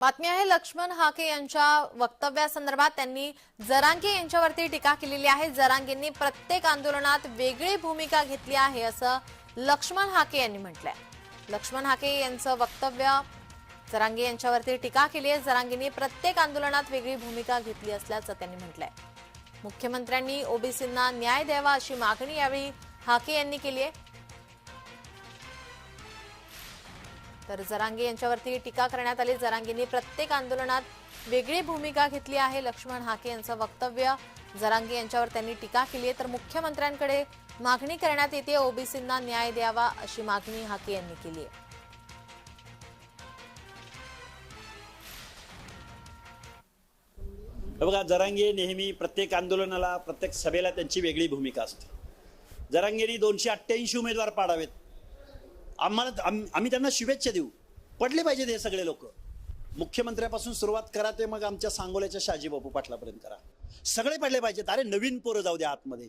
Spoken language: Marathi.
बातमी आहे लक्ष्मण हाके यांच्या वक्तव्यासंदर्भात त्यांनी जरांगे यांच्यावरती टीका केलेली आहे. जरांगेंनी प्रत्येक आंदोलनात वेगळी भूमिका घेतली आहे असं लक्ष्मण हाके यांनी म्हटलंय. लक्ष्मण हाके यांचं वक्तव्य जरांगे यांच्यावरती टीका केली आहे. जरांगेंनी प्रत्येक आंदोलनात वेगळी भूमिका घेतली असल्याचं त्यांनी म्हटलंय. मुख्यमंत्र्यांनी ओबीसींना न्याय द्यावा अशी मागणी यावेळी हाके यांनी केली आहे. तर जरांगे यांच्यावरती टीका करण्यात आली. जरांगेंनी प्रत्येक आंदोलनात वेगळी भूमिका घेतली आहे. लक्ष्मण हाके यांचं वक्तव्य जरांगे यांच्यावर त्यांनी टीका केली आहे. तर मुख्यमंत्र्यांकडे मागणी करण्यात येते. ओबीसींना न्याय द्यावा अशी मागणी हाके यांनी केली आहे. हे बघा जरांगे नेहमी प्रत्येक आंदोलनाला प्रत्येक सभेला त्यांची वेगळी भूमिका असते. जरांगेनी दोनशे अठ्ठ्याऐंशी उमेदवार पाडावेत. आम्हाला आम- आम्ही त्यांना शुभेच्छा देऊ. पडले पाहिजेत हे सगळे लोक. मुख्यमंत्र्यापासून सुरुवात करा ते मग आमच्या सांगोल्याच्या शाजीबापू पाटलापर्यंत करा. सगळे पडले पाहिजेत. अरे नवीन पोरं जाऊ द्या आतमध्ये.